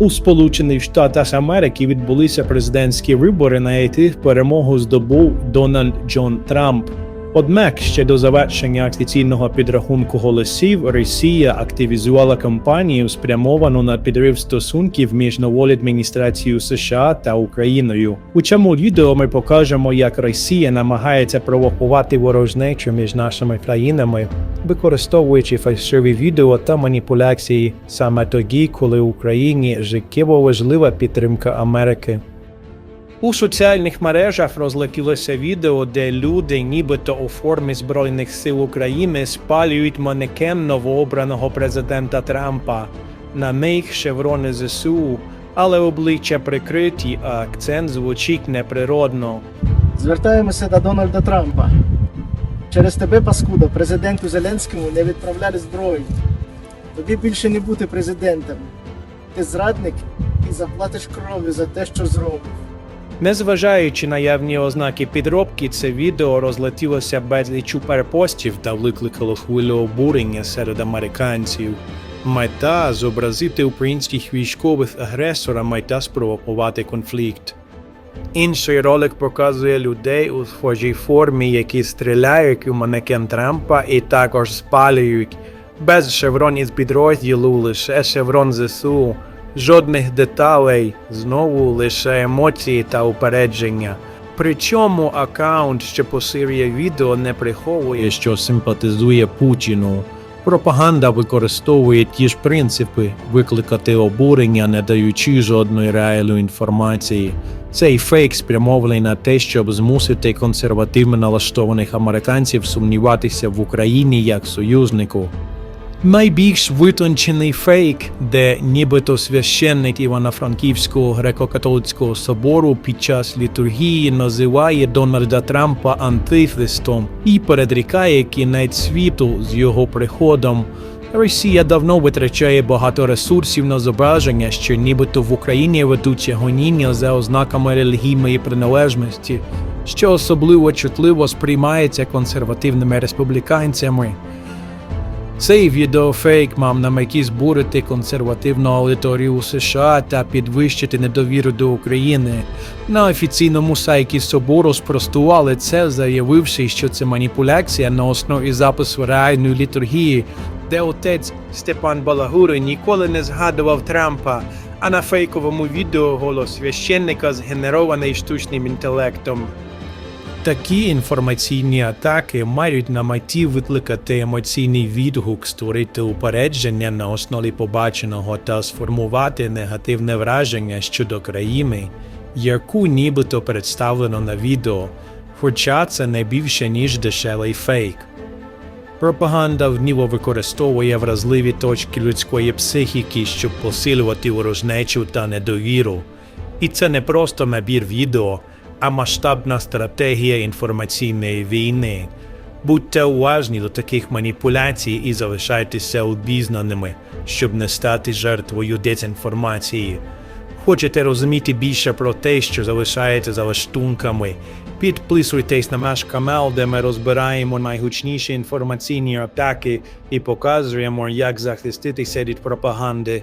У Сполучених Штатах Америки відбулися президентські вибори, на яких перемогу здобув Дональд Джон Трамп. Однак ще до завершення офіційного підрахунку голосів Росія активізувала кампанію, спрямовану на підрив стосунків між новою адміністрацією США та Україною. У цьому відео ми покажемо, як Росія намагається провокувати ворожнечу між нашими країнами, використовуючи фальшиві відео та маніпуляції саме тоді, коли Україні життєво важлива підтримка Америки. У соціальних мережах розлетілося відео, де люди, нібито у формі Збройних сил України, спалюють манекен новообраного президента Трампа. На них шеврони ЗСУ, але обличчя прикриті, а акцент звучить неприродно. Звертаємося до Дональда Трампа. Через тебе, паскуда, президенту Зеленському не відправляли зброю. Тобі більше не бути президентом. Ти зрадник і заплатиш кров'ю за те, що зробив. Незважаючи на явні ознаки підробки, це відео розлетілося безлічу перепостів та викликало хвилю обурення серед американців. Мета зобразити українських військових агресорами та спровокувати конфлікт. Інший ролик показує людей у схожій формі, які стріляють у манекен Трампа і також спалюють. Без шевронів з підрозділу лише шеврон ЗСУ. Жодних деталей, знову лише емоції та упередження. Причому аккаунт, що поширює відео, не приховує, що симпатизує Путіну. Пропаганда використовує ті ж принципи викликати обурення, не даючи жодної реальної інформації. Цей фейк спрямований на те, щоб змусити консервативно налаштованих американців сумніватися в Україні як союзнику. Найбільш витончений фейк, де нібито священник Івано-Франківського греко-католицького собору під час літургії називає Дональда Трампа антихристом і передрікає кінець світу з його приходом. Росія давно витрачає багато ресурсів на зображення, що нібито в Україні ведуться гоніння за ознаками релігійної приналежності, що особливо чутливо сприймається консервативними республіканцями. Цей відеофейк мав на меті збурити консервативну аудиторію у США та підвищити недовіру до України. На офіційному сайті собору спростували це, заявивши, що це маніпуляція на основі запису реальної літургії, де отець Степан Балагури ніколи не згадував Трампа, а на фейковому відео голос священника згенерований штучним інтелектом. Такі інформаційні атаки мають на меті викликати емоційний відгук, створити упередження на основі побаченого та сформувати негативне враження щодо країни, яку нібито представлено на відео, хоча це не більше ніж дешевий фейк. Пропаганда вміло використовує вразливі точки людської психіки, щоб посилювати ворожнечу та недовіру. І це не просто набір відео, а масштабна стратегія інформаційної війни. Будьте уважні до таких маніпуляцій і залишайтеся обізнаними, щоб не стати жертвою дезінформації. Хочете розуміти більше про те, що залишається за лаштунками? Підписуйтесь на наш канал, де ми розбираємо найгучніші інформаційні атаки і показуємо, як захиститися від пропаганди.